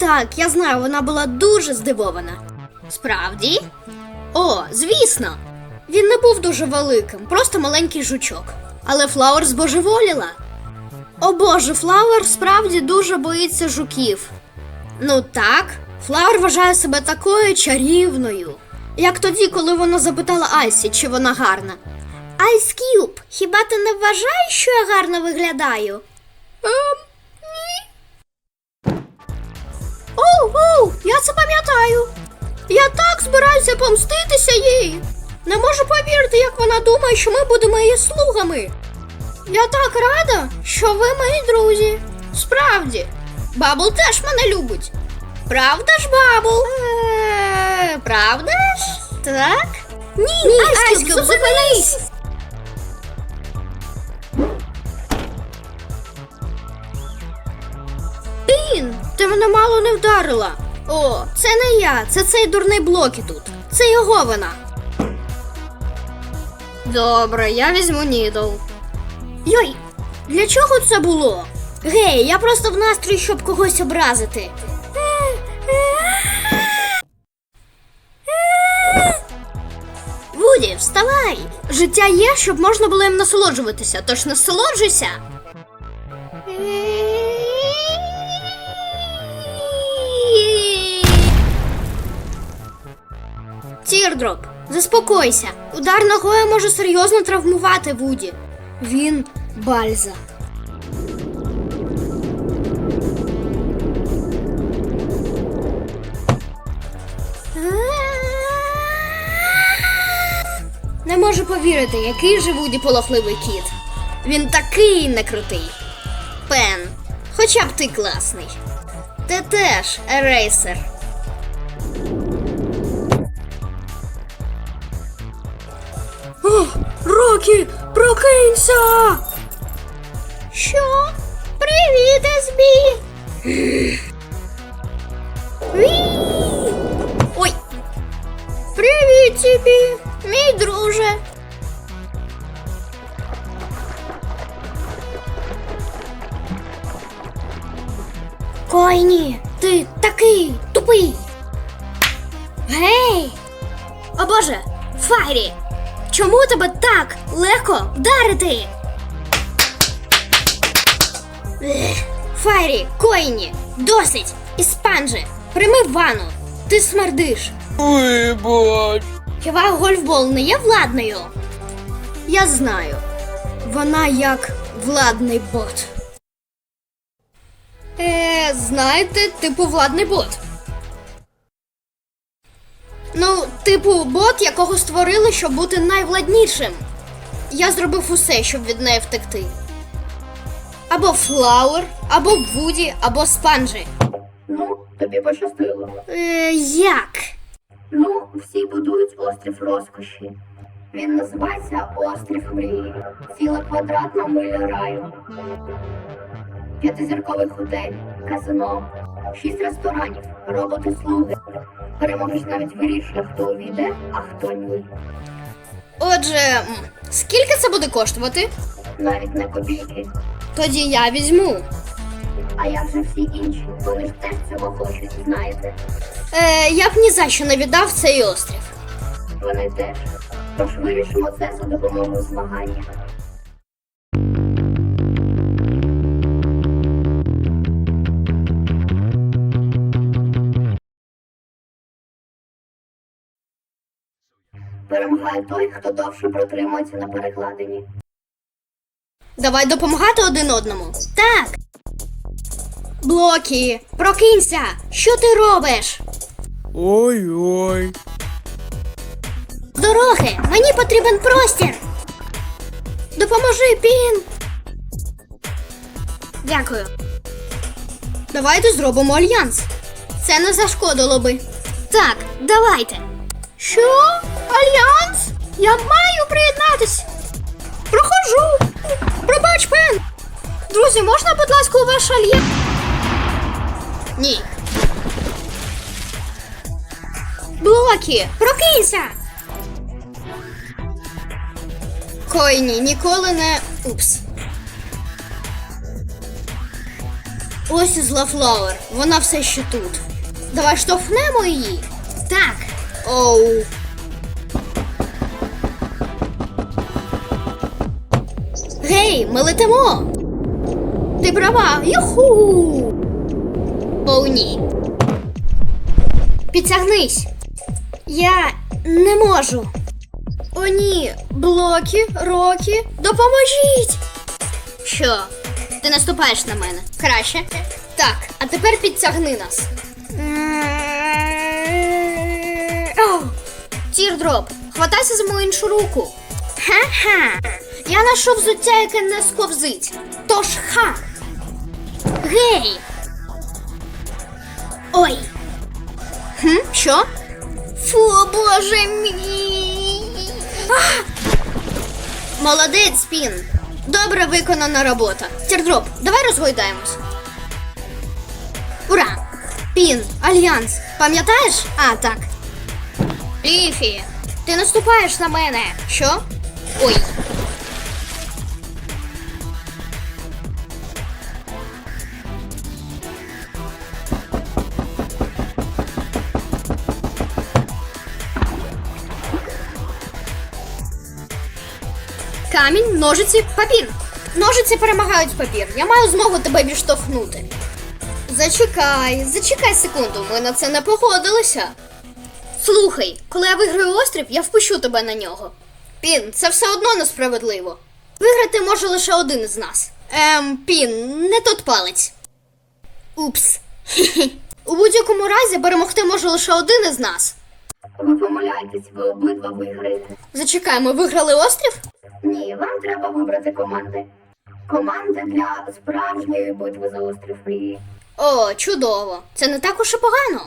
Так, я знаю, вона була дуже здивована. Справді? О, звісно. Він не був дуже великим, просто маленький жучок. Але Флауер збожеволіла. О боже, Флауер справді дуже боїться жуків. Ну так, Флауер вважає себе такою чарівною. Як тоді, коли вона запитала Айсі, чи вона гарна. Айс Кюб, хіба ти не вважаєш, що я гарно виглядаю? Ем, я це пам'ятаю. Я так збираюся помститися їй. Не можу повірити, як вона думає, що ми будемо її слугами. Я так рада, що ви мої друзі. Справді, Бабл теж мене любить. Правда ж, Бабл? Е, Правда ж? Так? Ні, Ні Айскюб, зупинись! Ти мене мало не вдарила. О, це не я, це цей дурний блокі тут. Це його вина. Добре, я візьму нідл. Йой, для чого це було? Гей, я просто в настрої, щоб когось образити. Вуді, вставай! Життя є, щоб можна було їм насолоджуватися, тож насолоджуйся. Тірдроп, заспокойся. Удар ногою може серйозно травмувати Вуді. Він бальза. Не можу повірити, який же Вуді полохливий кіт. Він такий некрутий. Пен, хоча б ти класний. Ти теж, ерейсер. Рокі, прокинься! Що? Привіт, Есбі! Ой! Привіт тобі, мій друже! Койні, ти такий тупий! Гей! О боже! Файрі! Чому тебе так легко вдарити? Файрі, Койні, досить! Іспанже, прийми ванну! Ти смердиш! Вибач. Хіба гольфбол не є владною? Я знаю. Вона як владний бот. Е, знаєте, типу владний бот. Ну, типу, бот, якого створили, щоб бути найвладнішим. Я зробив усе, щоб від неї втекти. Або Флауер, або Вуді, або Спанжі. Ну, тобі пощастило. Е, як? Ну, всі будують острів розкоші. Він називається Острів Мрії. Ціла квадратна миля раю. П'ятизірковий готель, казино, шість ресторанів, роботи-слуги. Переможець навіть вирішує, хто увійде, а хто ні. Отже, скільки це буде коштувати? Навіть не копійки. Тоді я візьму. А як же всі інші? Вони ж теж цього хочуть, знаєте. Е, я б ні за що не віддав цей острів. Вони теж. Тож вирішимо це за допомогою змагання. Перемагає той, хто довше протримується на перекладині. Давай допомагати один одному. Так. Блокі, прокинься! Що ти робиш? Ой-ой. Дороги, мені потрібен простір. Допоможи, Пін. Дякую. Давайте зробимо альянс. Це не зашкодило би. Так, давайте. Що? Альянс? Я маю приєднатись. Прохожу. Пробач, Пен. Друзі, можна, будь ласка, у ваш альянс? Ні. Блокі, прокинься! Койні ніколи не. Упс. Ось і злафлауер. Вона все ще тут. Давай штовхнемо її. Так. Оу. Гей, ми летимо. Ти права. Юху. Оу, ні. Підтягнись. Я не можу. О, ні. Блоки, роки, допоможіть. Що? Ти наступаєш на мене. Краще. Так, а тепер підтягни нас. Тірдроп, хватайся за мою іншу руку. Ха-ха. Я знайшов взуття, яке не сковзить. Тож ха. Гей. Ой. Хм, що? Фу, боже мій. А! Молодець, Пін. Добре виконана робота. Тірдроп, давай розгойдаємось. Ура! Пін, альянс, пам'ятаєш? А, так. Ліфі, ти наступаєш на мене. Що? Ой. Камінь, ножиці, папір. Ножиці перемагають папір. Я маю змогу тебе відштовхнути. Зачекай, зачекай секунду, ми на це не погодилися. Слухай, коли я виграю острів, я впущу тебе на нього. Пін, це все одно несправедливо. Виграти може лише один із нас. Ем, Пін, не тот палець. Упс. У будь-якому разі перемогти може лише один із нас. Ви помиляєтесь, ви обидва виграєте. Зачекай, ми виграли острів? Ні, вам треба вибрати команди. Команди для справжньої битви за острів мрії. О, чудово. Це не так уж і погано.